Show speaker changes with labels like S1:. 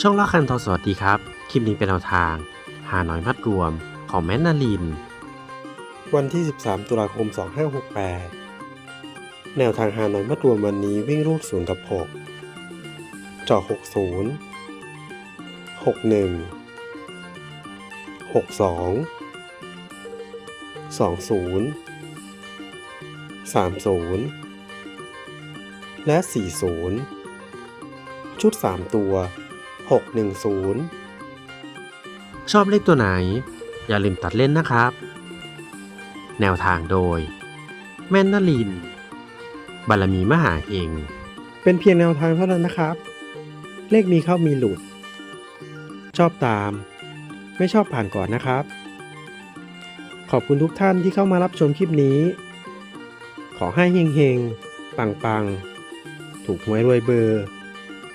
S1: ช่องละคันทอสวัสดีครับ คลิปนี้เป็นแนวทาง หาหน่อยมัดรวมของแมนนาลิน วันที่ 13 ตุลาคม 2568 แนวทางหาหน่อยมัดรวมวันนี้วิ่งรูดศูนย์กับ6จอ60 61 62 20 30 และ 40 ชุด 3 ตัว 610 ชอบเลขตัวไหน อย่าลืมตัดเล่นนะครับ แนวทางโดย แม่นนลิน บารมีมหาเฮงเป็นเพียงแนวทางเท่านั้นนะครับ เลขมีเข้ามีหลุด ชอบตาม ไม่ชอบผ่านก่อนนะครับ ขอบคุณทุกท่านที่เข้ามารับชมคลิปนี้ ขอให้เฮงๆ ปังๆ ถูกหวยรวยเบอร์